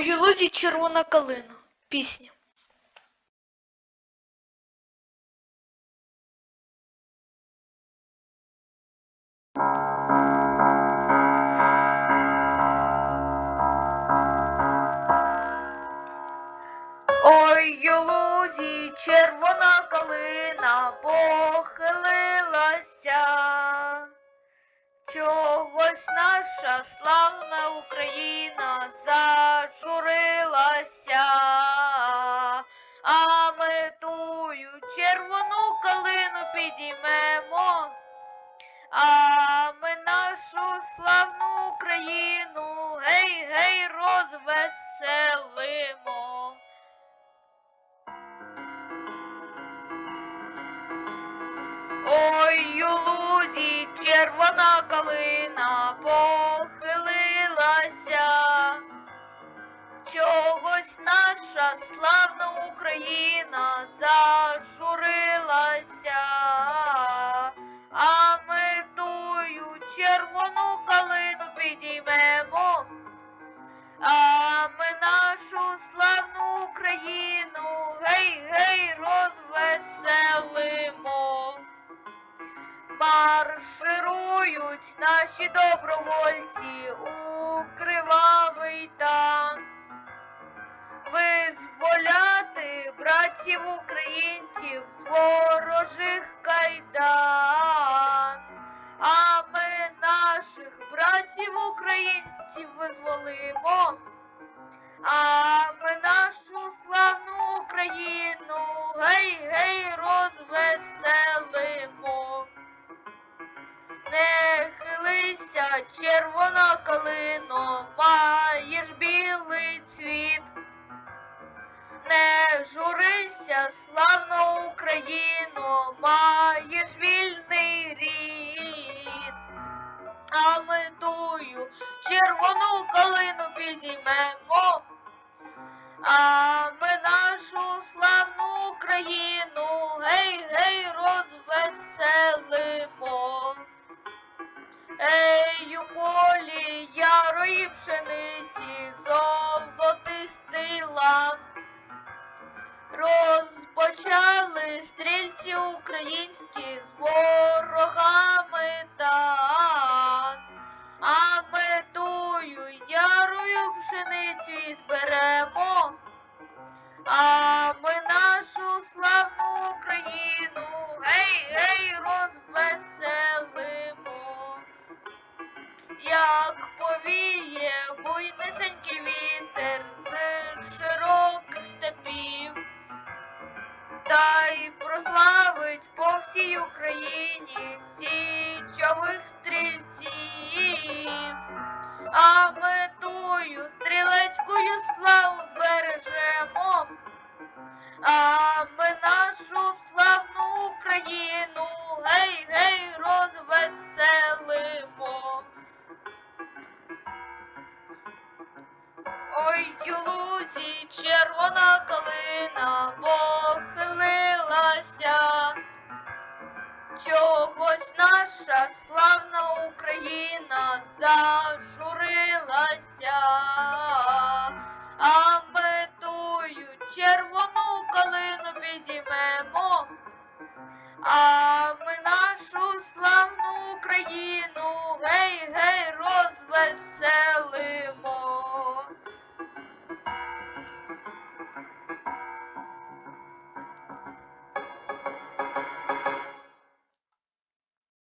Ой, у лузі червона калина. Пісня. Ой, у червона калина похилилася. Чогось наша славна Україна зажурилася, славну Україну гей, гей, розвеселимо. Ой, у червона калина похилилася. Чогось наша славна Україна зажурилася, червону калину підіймемо, а ми нашу славну Україну гей, гей, розвеселимо. Марширують наші добровольці у кривавий танк. Визволяти братів українців з ворожих кайдан. Наших братів українців визволимо. А ми нашу славну Україну гей, гей, розвеселимо. Не хилися, червона калино, маєш білий цвіт. Не журися, славна Україно, маєш червону калину підіймемо, а ми нашу славну Україну гей, гей, розвеселимо. Ей, у полі ярої пшениці, золотистий лан. Розпочали стрільці українські з Україні січових стрільців, а ми тую стрілецькою славу збережемо, а ми нашу славну Україну гей, гей, розвеселимо. Ой, у лузі червона калина похилилася чогось наша славна Україна зажурилася.